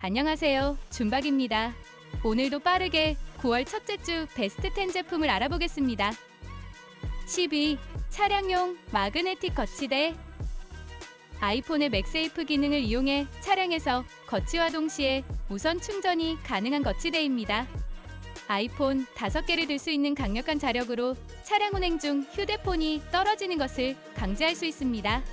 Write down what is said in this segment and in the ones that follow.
안녕하세요. 준박입니다. 오늘도 빠르게 9월 첫째 주 베스트 10 제품을 알아보겠습니다. 12. 차량용 마그네틱 거치대 아이폰의 맥세이프 기능을 이용해 차량에서 거치와 동시에 무선 충전이 가능한 거치대입니다. 아이폰 5개를 들 수 있는 강력한 자력으로 차량 운행 중 휴대폰이 떨어지는 것을 방지할 수 있습니다.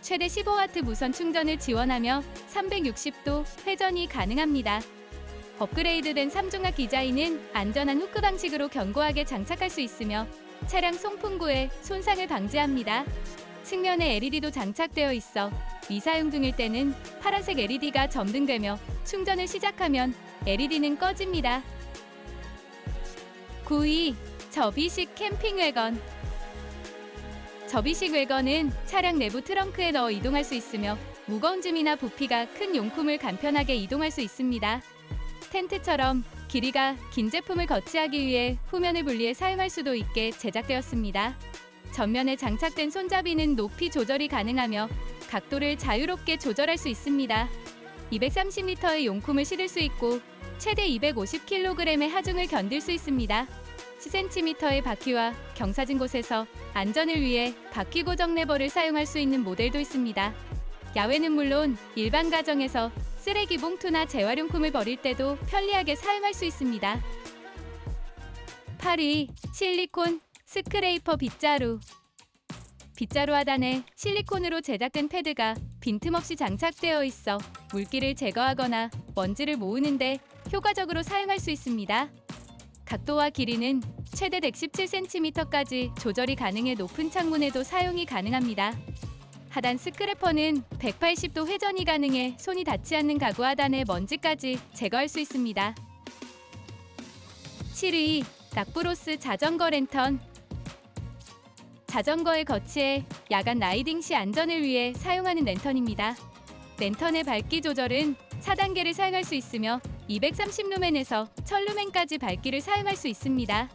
최대 15W 무선 충전을 지원하며 360도 회전이 가능합니다. 업그레이드된 삼중압 디자인은 안전한 후크 방식으로 견고하게 장착할 수 있으며 차량 송풍구의 손상을 방지합니다. 측면에 LED도 장착되어 있어 미사용 중일 때는 파란색 LED가 점등되며 충전을 시작하면 LED는 꺼집니다. 9위 접이식 캠핑 외건 접이식 외건은 차량 내부 트렁크에 넣어 이동할 수 있으며 무거운 짐이나 부피가 큰 용품을 간편하게 이동할 수 있습니다. 텐트처럼 길이가 긴 제품을 거치하기 위해 후면을 분리해 사용할 수도 있게 제작되었습니다. 전면에 장착된 손잡이는 높이 조절이 가능하며 각도를 자유롭게 조절할 수 있습니다. 230리터의 용품을 실을 수 있고 최대 250kg의 하중을 견딜 수 있습니다. 10cm의 바퀴와 경사진 곳에서 안전을 위해 바퀴 고정 레버를 사용할 수 있는 모델도 있습니다. 야외는 물론 일반 가정에서 쓰레기 봉투나 재활용품을 버릴 때도 편리하게 사용할 수 있습니다. 8위 실리콘 스크레이퍼 빗자루 빗자루 하단에 실리콘으로 제작된 패드가 빈틈없이 장착되어 있어 물기를 제거하거나 먼지를 모으는데 효과적으로 사용할 수 있습니다. 각도와 길이는 최대 117cm까지 조절이 가능해 높은 창문에도 사용이 가능합니다. 하단 스크래퍼는 180도 회전이 가능해 손이 닿지 않는 가구 하단의 먼지까지 제거할 수 있습니다. 7위 락브로스 자전거 랜턴 자전거에 거치해 야간 라이딩 시 안전을 위해 사용하는 랜턴입니다. 랜턴의 밝기 조절은 4단계를 사용할 수 있으며 230루멘에서 1000루멘까지 밝기를 사용할 수 있습니다.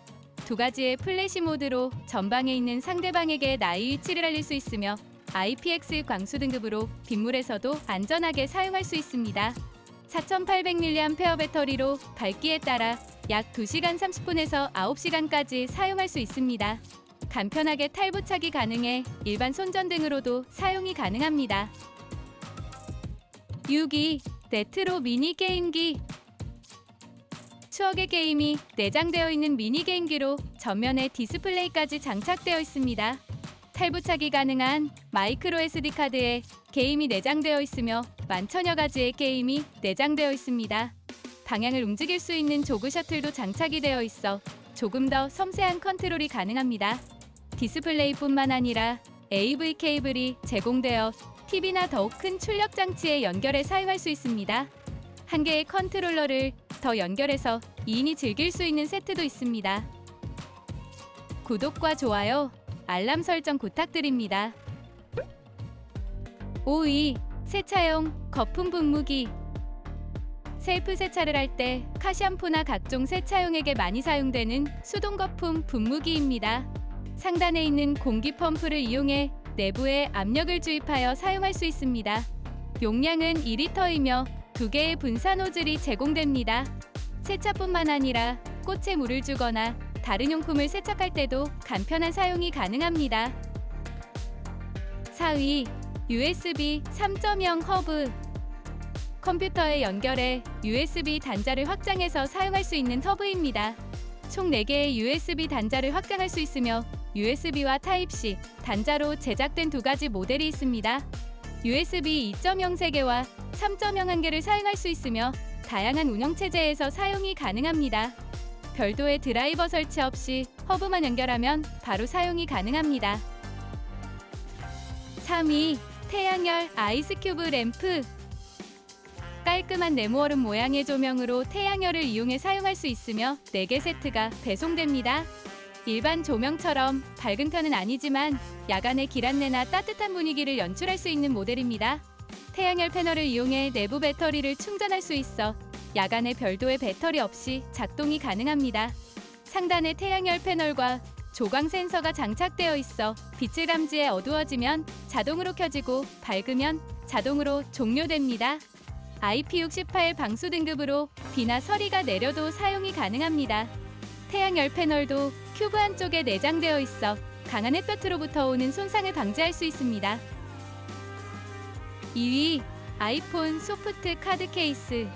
두 가지의 플래시 모드로 전방에 있는 상대방에게 나의 위치를 알릴 수 있으며 IPX 광수 등급으로 빗물에서도 안전하게 사용할 수 있습니다. 4800mAh 배터리로 밝기에 따라 약 2시간 30분에서 9시간까지 사용할 수 있습니다. 간편하게 탈부착이 가능해 일반 손전 등으로도 사용이 가능합니다. 6위 레트로 미니 게임기 추억의 게임이 내장되어 있는 미니 게임기로 전면에 디스플레이까지 장착되어 있습니다. 탈부착이 가능한 마이크로 SD 카드에 게임이 내장되어 있으며 만천여 가지의 게임이 내장되어 있습니다. 방향을 움직일 수 있는 조그 셔틀도 장착이 되어 있어 조금 더 섬세한 컨트롤이 가능합니다. 디스플레이뿐만 아니라 AV 케이블이 제공되어 TV나 더욱 큰 출력 장치에 연결해 사용할 수 있습니다. 한 개의 컨트롤러를 더 연결해서 2인이 즐길 수 있는 세트도 있습니다. 구독과 좋아요, 알람 설정 부탁드립니다. 5위 세차용 거품 분무기 셀프 세차를 할 때 카샴푸나 각종 세차용액에 많이 사용되는 수동 거품 분무기입니다. 상단에 있는 공기 펌프를 이용해 내부에 압력을 주입하여 사용할 수 있습니다. 용량은 2리터이며 두 개의 분사 노즐이 제공됩니다. 세차뿐만 아니라 꽃에 물을 주거나 다른 용품을 세척할 때도 간편한 사용이 가능합니다. 4위 USB 3.0 허브 컴퓨터에 연결해 USB 단자를 확장해서 사용할 수 있는 허브입니다. 총 4개의 USB 단자를 확장할 수 있으며 USB와 타입C 단자로 제작된 두 가지 모델이 있습니다. USB 2.0 3개와 3.0한 개를 사용할 수 있으며 다양한 운영 체제에서 사용이 가능합니다. 별도의 드라이버 설치 없이 허브만 연결하면 바로 사용이 가능합니다. 3위 태양열 아이스 큐브 램프 깔끔한 네모얼음 모양의 조명으로 태양열을 이용해 사용할 수 있으며 4개 세트가 배송됩니다. 일반 조명처럼 밝은 편은 아니지만 야간의 길 안내나 따뜻한 분위기를 연출할 수 있는 모델입니다. 태양열 패널을 이용해 내부 배터리를 충전할 수 있어 야간에 별도의 배터리 없이 작동이 가능합니다. 상단에 태양열 패널과 조광 센서가 장착되어 있어 빛을 감지해 어두워지면 자동으로 켜지고 밝으면 자동으로 종료됩니다. IP68 방수 등급으로 비나 서리가 내려도 사용이 가능합니다. 태양열 패널도 큐브 한쪽에 내장되어 있어 강한 햇볕으로부터 오는 손상을 방지할 수 있습니다. 2위 아이폰 소프트 카드 케이스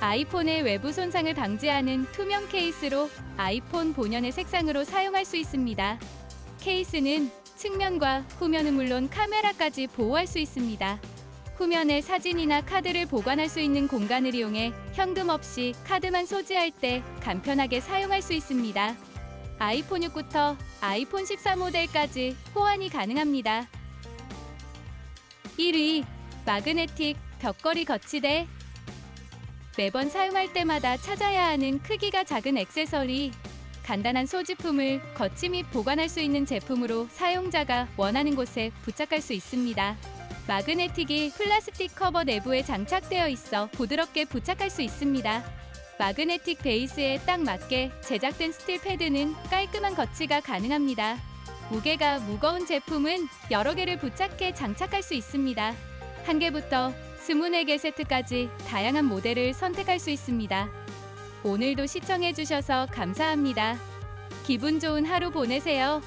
아이폰의 외부 손상을 방지하는 투명 케이스로 아이폰 본연의 색상으로 사용할 수 있습니다. 케이스는 측면과 후면은 물론 카메라까지 보호할 수 있습니다. 후면에 사진이나 카드를 보관할 수 있는 공간을 이용해 현금 없이 카드만 소지할 때 간편하게 사용할 수 있습니다. 아이폰 6부터 아이폰 14 모델까지 호환이 가능합니다. 1위 마그네틱 벽걸이 거치대 매번 사용할 때마다 찾아야 하는 크기가 작은 액세서리 간단한 소지품을 거치 및 보관할 수 있는 제품으로 사용자가 원하는 곳에 부착할 수 있습니다. 마그네틱이 플라스틱 커버 내부에 장착되어 있어 부드럽게 부착할 수 있습니다. 마그네틱 베이스에 딱 맞게 제작된 스틸 패드는 깔끔한 거치가 가능합니다. 무게가 무거운 제품은 여러 개를 부착해 장착할 수 있습니다. 한 개부터 24개 세트까지 다양한 모델을 선택할 수 있습니다. 오늘도 시청해주셔서 감사합니다. 기분 좋은 하루 보내세요.